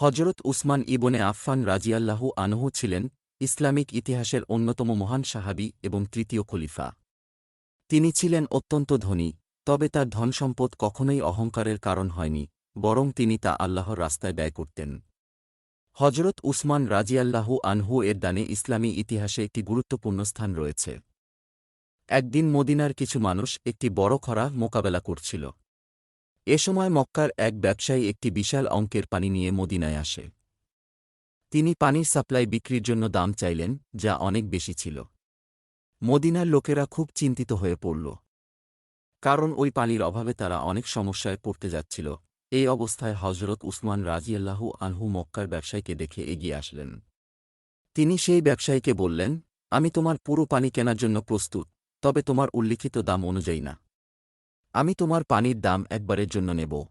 হজরত উসমান ইবনে আফফান রাজিয়াল্লাহু আনহু ছিলেন ইসলামিক ইতিহাসের অন্যতম মহান সাহাবি এবং তৃতীয় খলিফা। তিনি ছিলেন অত্যন্ত ধনী, তবে তার ধনসম্পদ কখনোই অহংকারের কারণ হয়নি, বরং তিনি তা আল্লাহর রাস্তায় ব্যয় করতেন। হজরত উসমান রাজিয়াল্লাহু আনহু এর দানে ইসলামী ইতিহাসে একটি গুরুত্বপূর্ণ স্থান রয়েছে। একদিন মদিনার কিছু মানুষ একটি বড় খরা মোকাবেলা করছিল। এ সময় মক্কার এক ব্যবসায়ী একটি বিশাল অঙ্কের পানি নিয়ে মদিনায় আসে। তিনি পানির সাপ্লাই বিক্রির জন্য দাম চাইলেন, যা অনেক বেশি ছিল। মদিনার লোকেরা খুব চিন্তিত হয়ে পড়ল। কারণ ওই পানির অভাবে তারা অনেক সমস্যায় পড়তে যাচ্ছিল। এই অবস্থায় হজরত উসমান রাজিয়াল্লাহু আনহু মক্কার ব্যবসায়ীকে দেখে এগিয়ে আসলেন। তিনি সেই ব্যবসায়ীকে বললেন, আমি তোমার পুরো পানি কেনার জন্য প্রস্তুত, তবে তোমার উল্লিখিত দাম অনুযায়ী না। আমি তোমার পানির দাম একবারের জন্য নেব।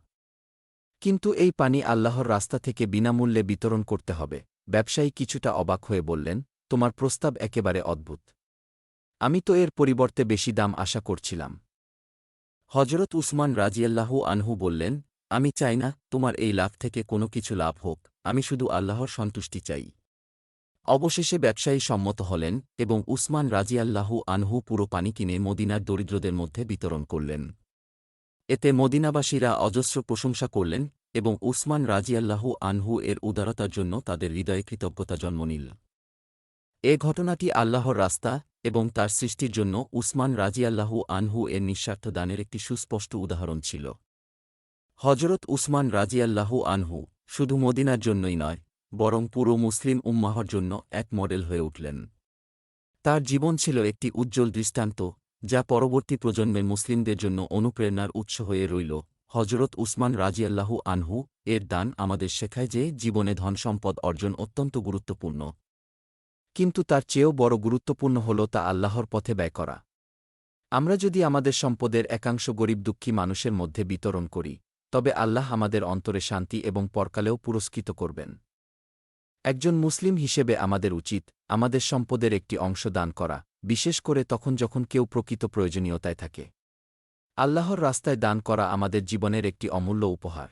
কিন্তু এই পানি আল্লাহর রাস্তা থেকে বিনামূল্যে বিতরণ করতে হবে। ব্যবসায়ী কিছুটা অবাক হয়ে বললেন, তোমার প্রস্তাব একেবারে অদ্ভুত। আমি তো এর পরিবর্তে বেশি দাম আশা করছিলাম। হজরত উসমান রাজিয়াল্লাহু আনহু বললেন, আমি চাই না তোমার এই লাভ থেকে কোনো কিছু লাভ হোক, আমি শুধু আল্লাহর সন্তুষ্টি চাই। অবশেষে ব্যবসায়ী সম্মত হলেন এবং উসমান রাজিয়াল্লাহু আনহু পুরো পানি কিনে মদিনার দরিদ্রদের মধ্যে বিতরণ করলেন। এতে মদিনাবাসীরা অজস্র প্রশংসা করলেন এবং উসমান রাজিয়াল্লাহু আনহু এর উদারতার জন্য তাদের হৃদয়ে কৃতজ্ঞতা জন্ম নিল। এ ঘটনাটি আল্লাহর রাস্তা এবং তার সৃষ্টির জন্য উসমান রাজিয়াল্লাহু আনহু এর নিঃস্বার্থ দানের একটি সুস্পষ্ট উদাহরণ ছিল। হজরত উসমান রাজিয়াল্লাহু আনহু শুধু মদিনার জন্যই নয়, বরং পুরো মুসলিম উম্মাহর জন্য এক মডেল হয়ে উঠলেন। তার জীবন ছিল একটি উজ্জ্বল দৃষ্টান্ত যা পরবর্তী প্রজন্মে মুসলিমদের জন্য অনুপ্রেরণার উৎস হয়ে রইল। হজরত উসমান রাজিয়াল্লাহু আনহু এর দান আমাদের শেখায় যে জীবনে ধনসম্পদ অর্জন অত্যন্ত গুরুত্বপূর্ণ। কিন্তু তার চেয়েও বড় গুরুত্বপূর্ণ হল তা আল্লাহর পথে ব্যয় করা। আমরা যদি আমাদের সম্পদের একাংশ গরিব দুঃখী মানুষের মধ্যে বিতরণ করি, তবে আল্লাহ আমাদের অন্তরে শান্তি এবং পরকালেও পুরস্কৃত করবেন। একজন মুসলিম হিসেবে আমাদের উচিত আমাদের সম্পদের একটি অংশ দান করা। বিশেষ করে তখন যখন কেউ প্রকৃত প্রয়োজনীয়তায় থাকে। আল্লাহর রাস্তায় দান করা আমাদের জীবনের একটি অমূল্য উপহার।